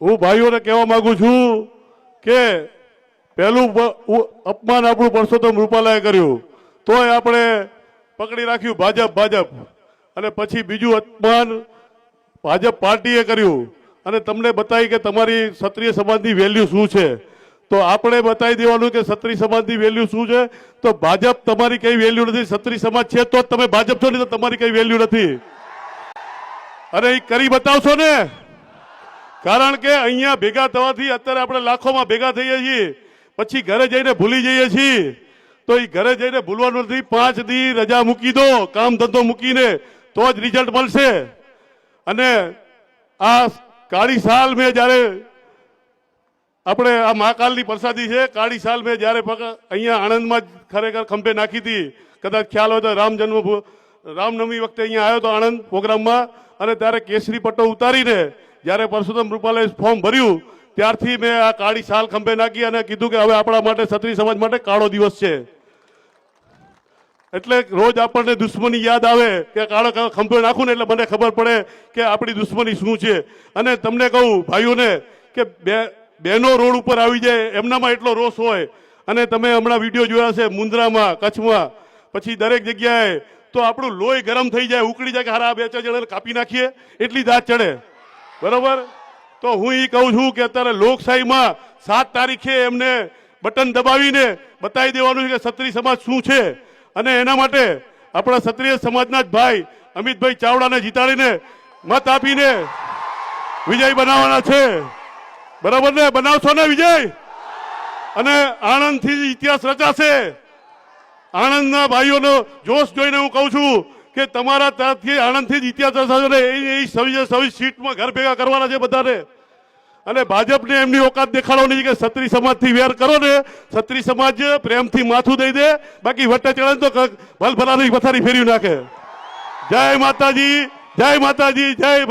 હું ભાઈઓને કહેવા માંગુ છું કે પહેલું અપમાન આપણું પરસોત્તમ રૂપાલાએ કર્યું. તોય આપણે પકડી રાખ્યું ભાજપ ભાજપ. અને પછી બીજું અપમાન ભાજપ પાર્ટીએ કર્યું. અને તમને બતાવી કે તમારી ક્ષત્રિય સમાજની વેલ્યુ શું છે? તો આપણે બતાવી દેવાનું કે ક્ષત્રિય સમાજની વેલ્યુ શું છે? તો ભાજપ તમારી કઈ વેલ્યુ નથી, ક્ષત્રિય સમાજ છે તો તમે ભાજપ છો, નહીં તો તમારી કઈ વેલ્યુ નથી. અને એ કરી બતાવશો ને? કારણ કે અહીંયા ભેગા થવાથી અત્યારે આપણે લાખોમાં ભેગા થઈએ છીએ. પછી ઘરે જઈને ભૂલી જઈએ છીએ. તો એ ઘરે જઈને ભૂલવાનું નથી પાંચ દી રજા મૂકી દો, કામ ધંધો મૂકીને, તો જ રિઝલ્ટ મળશે. અને આ કાળી સાલ મેં જ્યારે આપણે આ મહાકાલની પ્રસાદી છે, કાળી સાલ મેં જ્યારે અહીંયા આણંદમાં ખરેખર ખંભે નાખી હતી. કદાચ ખ્યાલ હોય તો રામ જન્મ રામનવમી વખતે અહીંયા આવ્યો તો આણંદ પ્રોગ્રામમાં. અને ત્યારે કેસરી પટ્ટો ઉતારીને જ્યારે પરસોત્તમ રૂપાલાએ ફોર્મ ભર્યું, ત્યારથી મેં આ કાળી શાલ ખંભે નાખી અને કીધું કે હવે આપણા માટે ક્ષત્રિય સમાજ માટે કાળો દિવસ છે. એટલે રોજ આપણને દુશ્મની યાદ આવે કે કાળો ખંભે નાખું ને એટલે મને ખબર પડે કે આપણી દુશ્મની શું છે. અને તમને કહું ભાઈઓને કે બે બહેનો રોડ ઉપર આવી જાય, એમનામાં એટલો રોષ હોય. અને તમે હમણાં વીડિયો જોયા છે મુન્દ્રામાં કચ્છમાં. પછી દરેક જગ્યાએ તો આપણું લોહી ગરમ થઈ જાય, ઉકળી જાય કે હારા બે ચાર જણાને કાપી નાખીએ, એટલી દાંત ચડે. બરોબર? તો હું એ કહું છું કે અત્યારે લોકશાહીમાં સાત તારીખે એમને બટન દબાવીને બતાવી દેવાનું છે કે ક્ષત્રિય સમાજ શું છે. અને એના માટે આપણા ક્ષત્રિય સમાજના જ ભાઈ અમિતભાઈ ચાવડાને જીતાડીને મત આપીને વિજય બનાવવાના છે. બરાબર ને? બનાવશો ને વિજય? અને આણંદથી ઇતિહાસ રચાશે. આણંદના ભાઈઓનો જોશ જોઈને હું કહું છું કે તમારા તરફથી આણંદથી જીત્યા રચાશે ને એ સવી સવી સીટમાં ઘર ભેગા કરવાના છે બધાને. અને ભાજપને એમની ઓકાત દેખાડવાની કે સત્રી સમાજથી વેર કરો ને સત્રી સમાજ પ્રેમથી માથું દઈ દે. બાકી વટ્ટા ચડે તો ભલભલાની પથારી ફેરવી નાખે. જય માતાજી જય માતાજી, જય